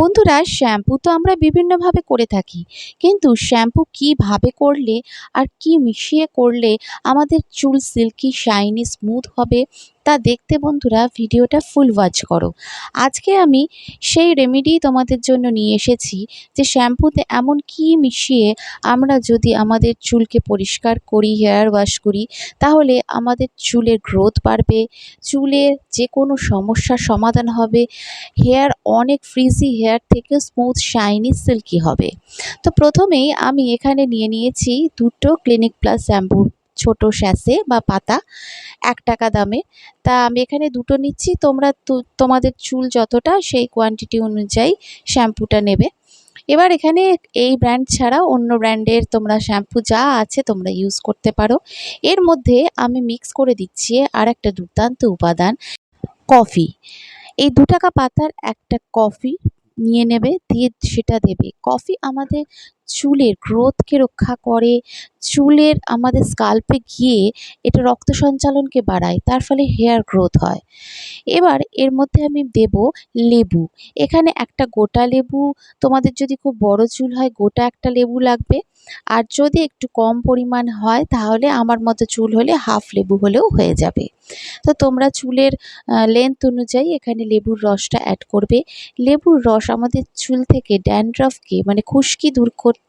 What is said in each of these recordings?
বন্ধুরা, শ্যাম্পু তো আমরা বিভিন্নভাবে করে থাকি। কিন্তু শ্যাম্পু কীভাবে করলে আর কি মিশিয়ে করলে আমাদের চুল সিল্কি, শাইনি, স্মুথ হবে তা দেখতে বন্ধুরা ভিডিওটা ফুল ওয়াচ করো। আজকে আমি সেই রেমেডি তোমাদের জন্য নিয়ে এসেছি যে শ্যাম্পুতে এমন কি মিশিয়ে আমরা যদি আমাদের চুলকে পরিষ্কার করি হেয়ার ওয়াশ করি, তাহলে আমাদের চুলের গ্রোথ বাড়বে, চুলের যে কোনো সমস্যার সমাধান হবে হেয়ার অনেক ফ্রিজি হেয়ার থেকে স্মুথ শাইনি সিল্কি হবে। তো প্রথমেই আমি এখানে নিয়ে নিয়েছি দুটো ক্লিনিক প্লাস শ্যাম্পুর ছোটো স্যাশে বা পাতা, এক টাকা দামে। তা আমি এখানে দুটো নিচ্ছি, তোমরা তোমাদের চুল যতটা সেই কোয়ান্টিটি অনুযায়ী শ্যাম্পুটা নেবে। এবার এখানে এই ব্র্যান্ড ছাড়াও অন্য ব্র্যান্ডের তোমরা শ্যাম্পু যা আছে তোমরা ইউজ করতে পারো। এর মধ্যে আমি মিক্স করে দিচ্ছি আর একটা দুর্দান্ত উপাদান কফি এই দু টাকা পাতার একটা কফি নিয়ে নেবে, দিয়ে সেটা দেবে। কফি আমাদের চুলের গ্রোথকে রক্ষা করে, চুলের আমাদের স্কাল্পে গিয়ে এটা রক্ত সঞ্চালনকে বাড়ায়, তার ফলে হেয়ার গ্রোথ হয়। এবার এর মধ্যে আমি দেব লেবু। এখানে একটা গোটা লেবু, তোমাদের যদি খুব বড় চুল হয় গোটা একটা লেবু লাগবে। আর যদি একটু কম পরিমাণ হয় তাহলে আমার মতো চুল হলে হাফ লেবু হলেও হয়ে যাবে। তো তোমরা চুলের লেন্থ অনুযায়ী এখানে লেবুর রসটা অ্যাড করবে। লেবুর রস আমাদের চুল থেকে ড্যান্ড্রফকে মানে খুশকি দূর করতে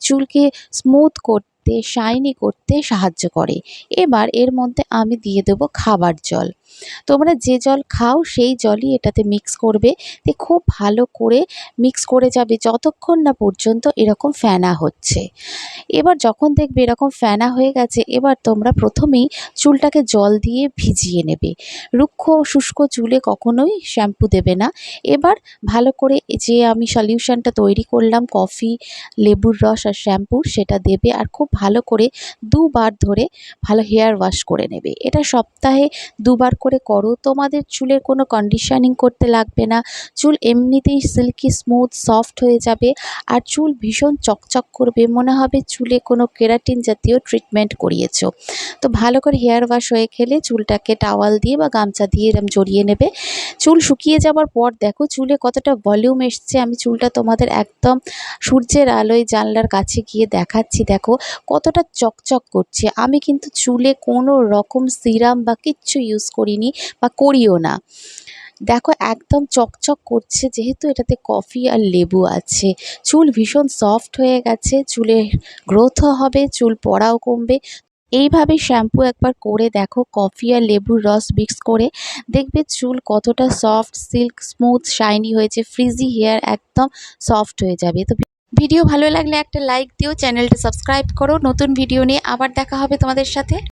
চুলকে স্মুথ করতে শাইনি করতে সাহায্য করে। এবার এর মধ্যে আমি দিয়ে দেবো খাবার জল। তোমরা যে জল খাও, সেই জলই এটাতে মিক্স করবে। দিয়ে খুব ভালো করে মিক্স করে যাবে যতক্ষণ না পর্যন্ত এরকম ফেনা হচ্ছে। এবার যখন দেখবে এরকম ফেনা হয়ে গেছে, এবার তোমরা প্রথমেই চুলটাকে জল দিয়ে ভিজিয়ে নেবে। রুক্ষ শুষ্ক চুলে কখনোই শ্যাম্পু দেবে না। এবার ভালো করে যে আমি সলিউশনটা তৈরি করলাম, কফি, লেবুর রস আর শ্যাম্পুর সেটা দেবে আর খুব ভালো করে দুবার ধরে ভালো হেয়ার ওয়াশ করে নেবে। এটা সপ্তাহে দুবার করে করো, তোমাদের চুলের কোনো কন্ডিশনিং করতে লাগবে না। চুল এমনিতেই সিল্কি স্মুথ সফট হয়ে যাবে আর চুল ভীষণ চকচক করবে, মনে হবে চুলে কোনো কেরাটিন জাতীয় ট্রিটমেন্ট করিয়েছো। তো ভালো করে হেয়ার ওয়াশ হয়ে খেলে চুলটাকে টাওয়াল দিয়ে বা গামছা দিয়ে এরম জড়িয়ে নেবে। চুল শুকিয়ে যাওয়ার পর দেখো চুলে কতটা ভলিউম এসছে, আমি চুলটা তোমাদের একদম সূর্যের আলোয় জানলার কাছে গিয়ে দেখাচ্ছি, দেখো কতটা চকচক করছে। আমি কিন্তু চুলে কোনো রকম সিরাম বা কিচ্ছু ইউজ করিনি বা করিও না। দেখো, একদম চকচক করছে, যেহেতু এটাতে কফি আর লেবু আছে। চুল ভীষণ সফট হয়ে গেছে, চুলের গ্রোথও হবে, চুল পড়াও কমবে। এইভাবে শ্যাম্পু একবার করে দেখো, কফি আর লেবুর রস মিক্স করে, দেখবে চুল কতটা সফট সিল্ক স্মুথ শাইনি হয়েছে ফ্রিজি হেয়ার একদম সফট হয়ে যাবে। তো ভিডিও ভালো লাগলে একটা লাইক দিও, চ্যানেলটা সাবস্ক্রাইব করো। নতুন ভিডিও নিয়ে আবার দেখা হবে তোমাদের সাথে।